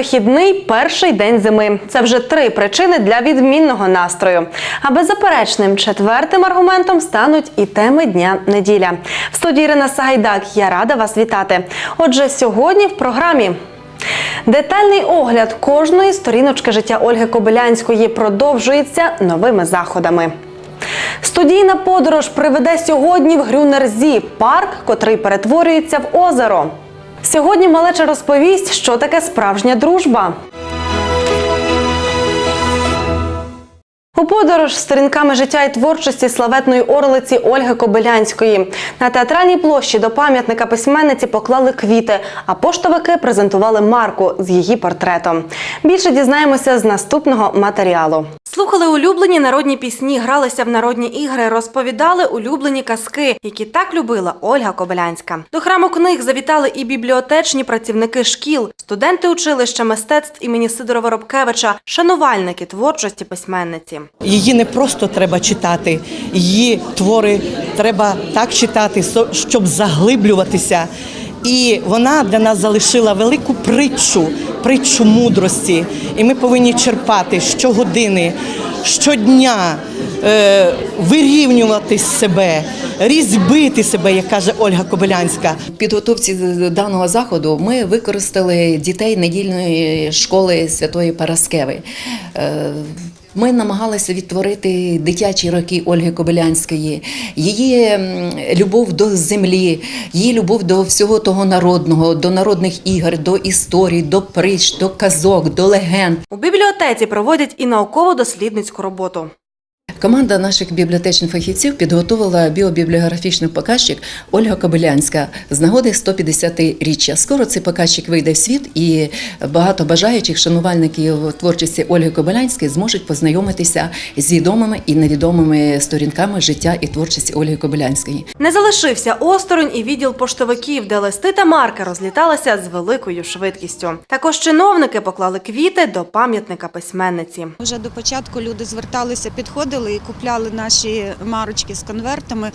Вихідний перший день зими. Це вже три причини для відмінного настрою. А беззаперечним четвертим аргументом стануть і теми дня неділя. В студії Ірина Сагайдак. Я рада вас вітати. Отже, сьогодні в програмі. Детальний огляд кожної сторіночки життя Ольги Кобилянської продовжується новими заходами. Студійна подорож приведе сьогодні в Грюнерзі парк, котрий перетворюється в озеро. Сьогодні малеча розповість, що таке справжня дружба. У подорож сторінками життя і творчості славетної орлиці Ольги Кобилянської на театральній площі до пам'ятника письменниці поклали квіти, а поштовики презентували марку з її портретом. Більше дізнаємося з наступного матеріалу. Слухали улюблені народні пісні, гралися в народні ігри, розповідали улюблені казки, які так любила Ольга Кобилянська. До храму книг завітали і бібліотечні працівники шкіл, студенти училища мистецтв імені Сидорова Робкевича, шанувальники творчості письменниці. Її не просто треба читати, її твори треба так читати, щоб заглиблюватися. І вона для нас залишила велику притчу, притчу мудрості. І ми повинні черпати щогодини, щодня, е, вирівнювати себе, різьбити себе, як каже Ольга Кобилянська. В підготовці даного заходу ми використали дітей недільної школи Святої Параскеви. Ми намагалися відтворити дитячі роки Ольги Кобилянської, її любов до землі, її любов до всього того народного, до народних ігор, до історій, до притч, до казок, до легенд. У бібліотеці проводять і науково-дослідницьку роботу. Команда наших бібліотечних фахівців підготувала біобібліографічний показчик Ольга Кобилянська з нагоди 150-річчя. Скоро цей показчик вийде в світ, і багато бажаючих шанувальників творчості Ольги Кобилянської зможуть познайомитися з відомими і невідомими сторінками життя і творчості Ольги Кобилянської. Не залишився осторонь і відділ поштовиків, де листи та марки розліталися з великою швидкістю. Також чиновники поклали квіти до пам'ятника письменниці. Вже до початку люди зверталися, підходили і купляли наші марочки з конвертами.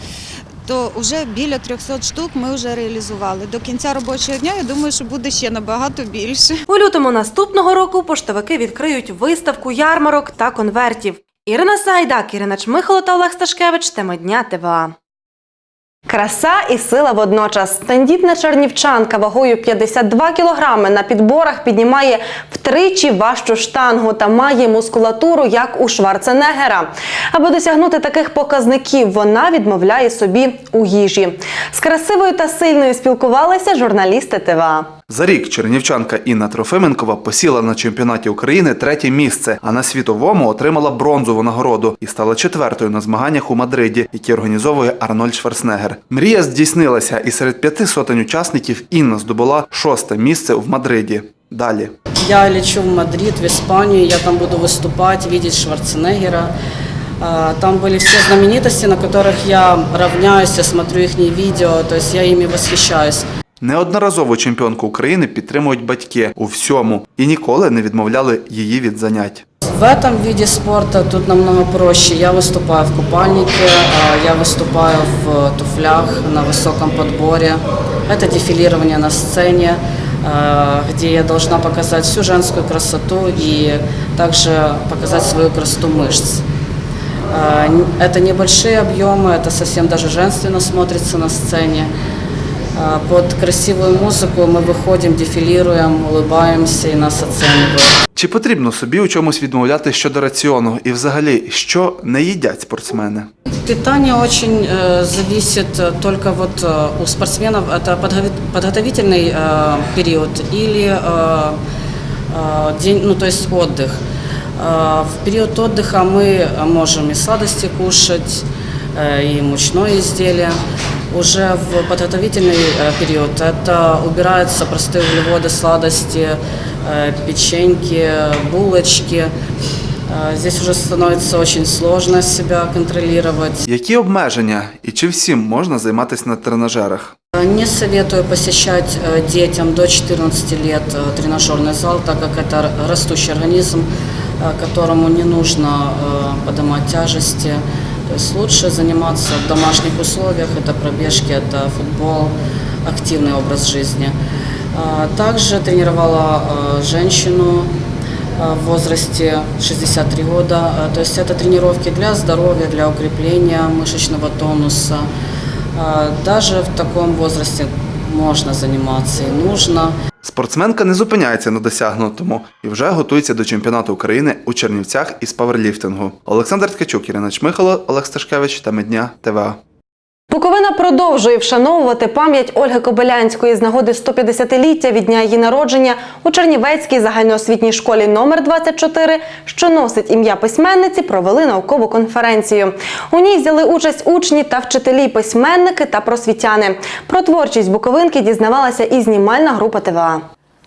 То вже біля 300 штук ми вже реалізували. До кінця робочого дня я думаю, що буде ще набагато більше. У лютому наступного року поштовики відкриють виставку ярмарок та конвертів. Ірина Сайдак, Ірина Чмихало та Олег Сташкевич. Тема дня ТВА. Краса і сила водночас. Тендітна чернівчанка вагою 52 кілограми на підборах піднімає втричі важчу штангу та має мускулатуру, як у Шварценеггера. Аби досягнути таких показників, вона відмовляє собі у їжі. З красивою та сильною спілкувалися журналісти ТВА. За рік чернівчанка Інна Трофименкова посіла на чемпіонаті України третє місце, а на світовому отримала бронзову нагороду і стала четвертою на змаганнях у Мадриді, які організовує Арнольд Шварценеггер. Мрія здійснилася, і серед п'яти сотень учасників Інна здобула шосте місце в Мадриді. Далі. Я лечу в Мадрид, в Испанию, я там буду выступать, видеть Шварценеггера. А, Там были все знаменитости, на которых я равняюсь, я смотрю их видео, то есть я ими восхищаюсь. Неодноразово чемпіонку України підтримують батьки у всьому і ніколи не відмовляли її від занять. В этом виде спорта тут намного проще. Я выступаю в купальнике, а, я выступаю в туфлях на высоком подборе. Это дефилирование на сцене, а, где я должна показать всю женскую красоту и также показать свою красоту мышц. А, н- Это небольшие объемы, это совсем даже женственно смотрится на сцене. А, Под красивую музыку мы выходим, дефилируем, улыбаемся и нас оценивают. Чи потрібно собі у чомусь відмовляти щодо раціону? І взагалі, що не їдять спортсмени? Питание очень э, зависит э, только вот э, у спортсменов, это подготов- подготовительный э, период или э, э, день, ну то есть отдых. Э, в период отдыха мы можем и сладости кушать, э, и мучное изделие. Уже в подготовительный э, период это убираются простые углеводы, сладости, э, печеньки, булочки. Э, Здесь уже становится очень сложно себя контролировать. Які обмеження і чи всім можна займатися на тренажерах? Не советую посещать э, детям до 14 лет э, тренажерный зал, так как это растущий организм, э, которому не нужно э, поднимать тяжести. То есть лучше заниматься в домашних условиях, это пробежки, это футбол, активный образ жизни. А, Также тренировала э, женщину э, в возрасте 63 года. А, То есть это тренировки для здоровья, для укрепления мышечного тонуса. А, Даже в таком возрасте можно заниматься и нужно. Спортсменка не зупиняється на досягнутому і вже готується до чемпіонату України у Чернівцях із паверліфтингу. Олександр Ткачук, Ірина Чмихало, Олег Сташкевич та Медня ТВА. Буковина продовжує вшановувати пам'ять Ольги Кобилянської з нагоди 150-ліття від дня її народження у Чернівецькій загальноосвітній школі номер 24, що носить ім'я письменниці, провели наукову конференцію. У ній взяли участь учні та вчителі, письменники та просвітяни. Про творчість Буковинки дізнавалася і знімальна група ТВА.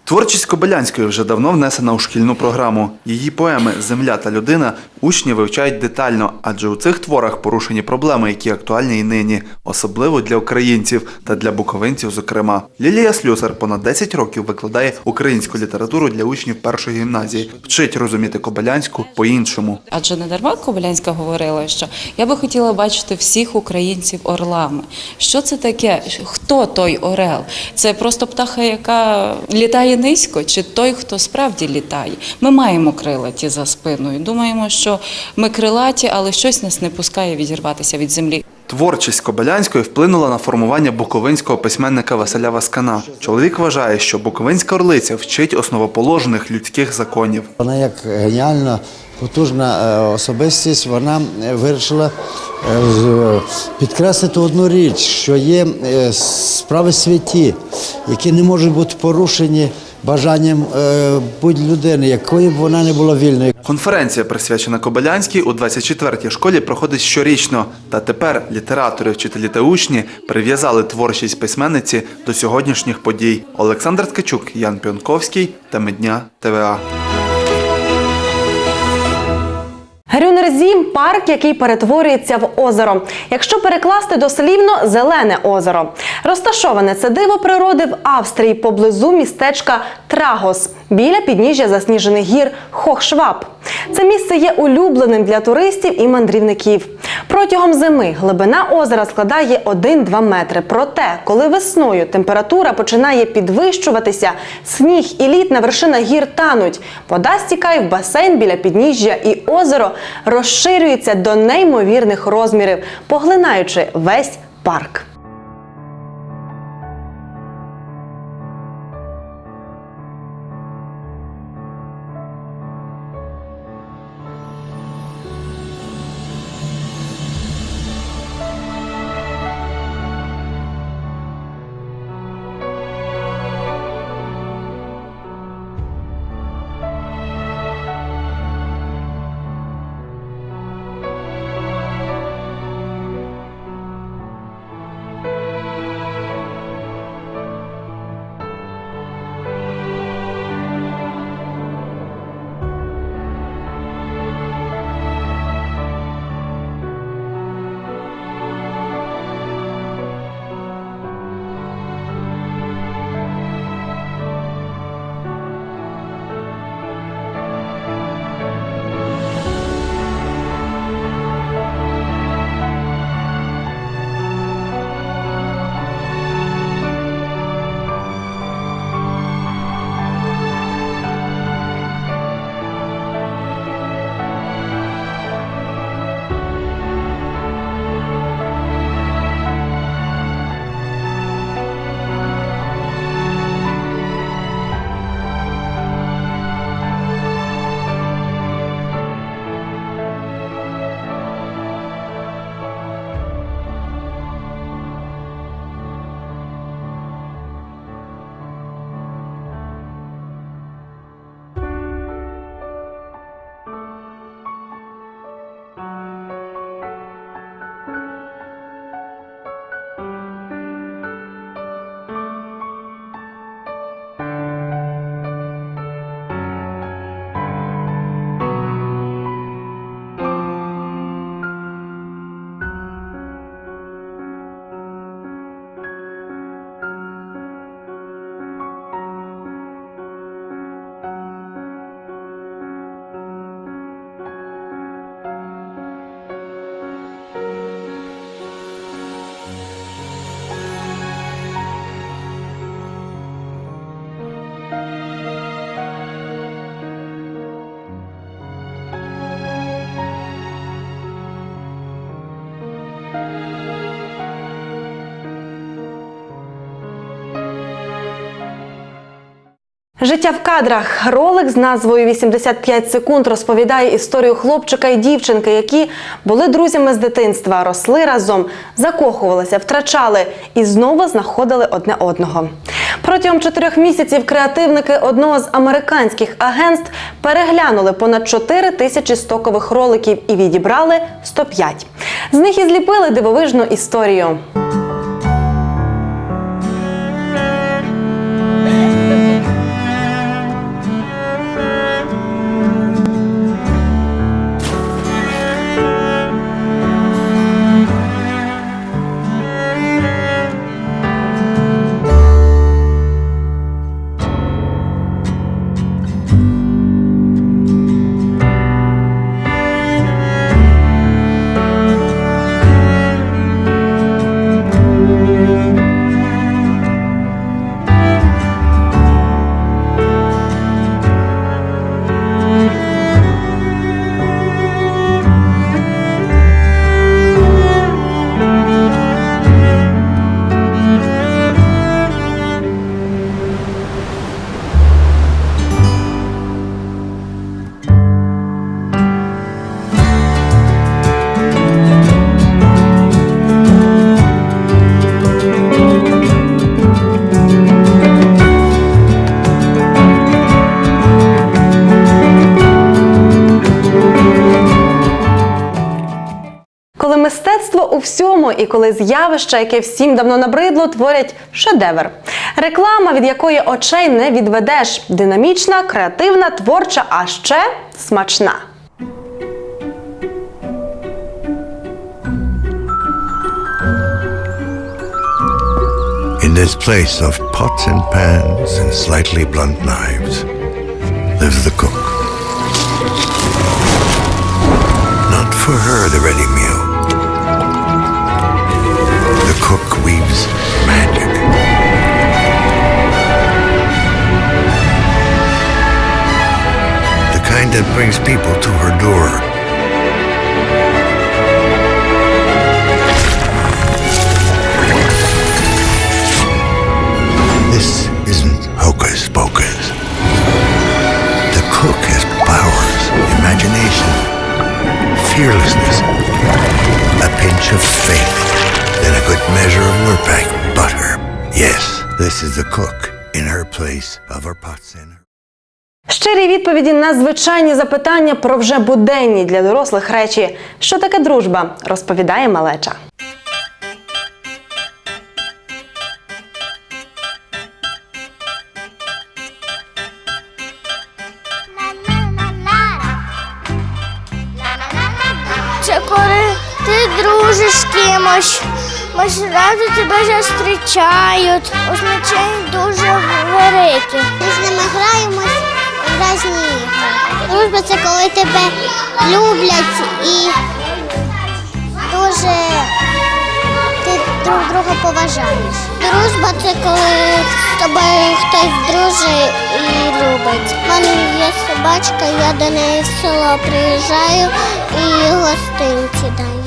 Творчість Кобилянської вже давно внесена у шкільну програму. Її поеми Земля та людина учні вивчають детально, адже у цих творах порушені проблеми, які актуальні і нині, особливо для українців та для буковинців, зокрема. Лілія Слюсар понад 10 років викладає українську літературу для учнів першої гімназії, вчить розуміти Кобилянську по-іншому. Адже не дарма Кобилянська говорила, що я би хотіла бачити всіх українців орлами. Що це таке? Хто той орел? Це просто птаха, яка літає низько, чи той, хто справді літає? Ми маємо крилаті за спиною. Думаємо, що ми крилаті, але щось нас не пускає відірватися від землі. Творчість Кобилянської вплинула на формування буковинського письменника Василя Васкана. Чоловік вважає, що буковинська орлиця вчить основоположних людських законів. Вона як геніальна, потужна е, особистість, вона вирішила е, підкреслити одну річ, що є е, справи святі, які не можуть бути порушені бажанням е, будь-людини, якою б вона не була вільною. Конференція, присвячена Кобилянській, у 24-й школі проходить щорічно. Та тепер літератори, вчителі та учні прив'язали творчість письменниці до сьогоднішніх подій. Олександр Ткачук, Ян Піонковський та Медня ТВА. Грюнерзім – парк, який перетворюється в озеро. Якщо перекласти дослівно – зелене озеро. Розташоване це диво природи в Австрії поблизу містечка Трагос біля підніжжя засніжених гір Хохшваб. Це місце є улюбленим для туристів і мандрівників. Протягом зими глибина озера складає 1-2 метри. Проте, коли весною температура починає підвищуватися, сніг і лід на вершинах гір тануть. Вода стікає в басейн біля підніжжя, і озеро розширюється до неймовірних розмірів, поглинаючи весь парк. Життя в кадрах. Ролик з назвою «85 секунд розповідає історію хлопчика і дівчинки, які були друзями з дитинства, росли разом, закохувалися, втрачали і знову знаходили одне одного. Протягом чотирьох місяців креативники одного з американських агентств переглянули понад 4 тисячі стокових роликів і відібрали 105. З них і зліпили дивовижну історію. Мистецтво у всьому і коли з'явище, яке всім давно набридло, творять шедевр. Реклама, від якої очей не відведеш, динамічна, креативна, творча, а ще смачна. In this place of pots and pans and slightly blunt knives lives the cook. Not for her the ready meal. Weaves magic. The kind that brings people to her door. This isn't hocus pocus. The cook has powers, imagination, fearlessness, this is the cook in her place of her pots and her. Щирі відповіді на звичайні запитання про вже буденні для дорослих речі. Що таке дружба? розповідає малеча. Це коли ти дружиш з кимось, ради тебе зустрічають, означає дуже говорити. Ми з ними граємось в різні ігри. Дружба це коли тебе люблять і дуже ти друг друга поважаєш. Дружба це коли тобою хтось дружить і любить. У мене є собачка, я до неї в село приїжджаю і гостинці даю.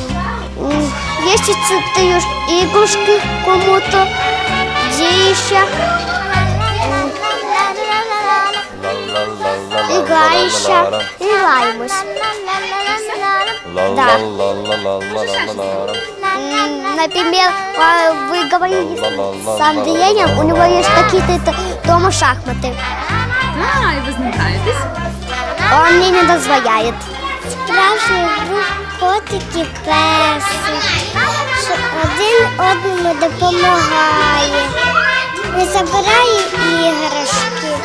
М, Якщо це даєш ігрушки кому-то, дієшся, і граєшся, і граємось. Да. М, Например, а, вы говорили с Андреем, у него есть какие-то дома шахматы. А, і ви знаєтесь? Он мне не дозволяет. Справжній друг котики песи, що один одному допомагає, не забирає іграшки.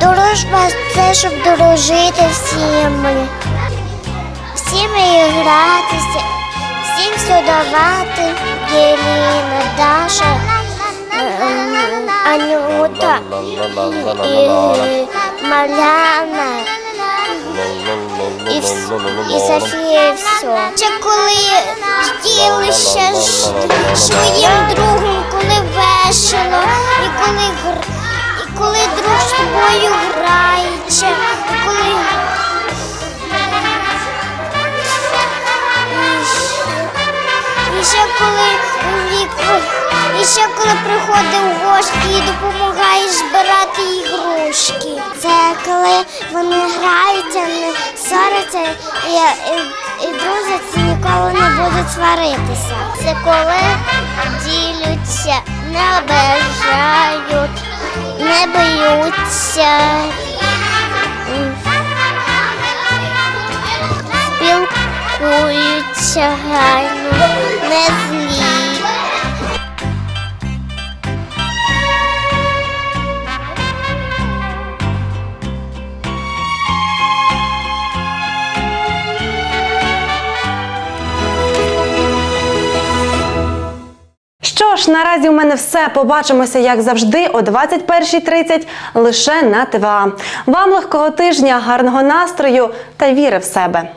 Дружба це щоб дружити всіми. Всіми гратися, всім все давати. Єліна, Даша, ем, Анюта, Маляна. І, і Софія і все. Це коли ділишся з своїм другом, коли весело, і коли, і коли друг з тобою грається, і коли І ще коли приходить в гості і допомагаєш збирати ігрушки. Це коли вони граються, не сваряться і, і, і друзяться, ніколи не будуть сваритися. Це коли діляться, не ображають, не б'ються. Спілкуються гарно, не злі. Що ж, наразі у мене все. Побачимося, як завжди, о 21.30 лише на ТВА. Вам легкого тижня, гарного настрою та віри в себе.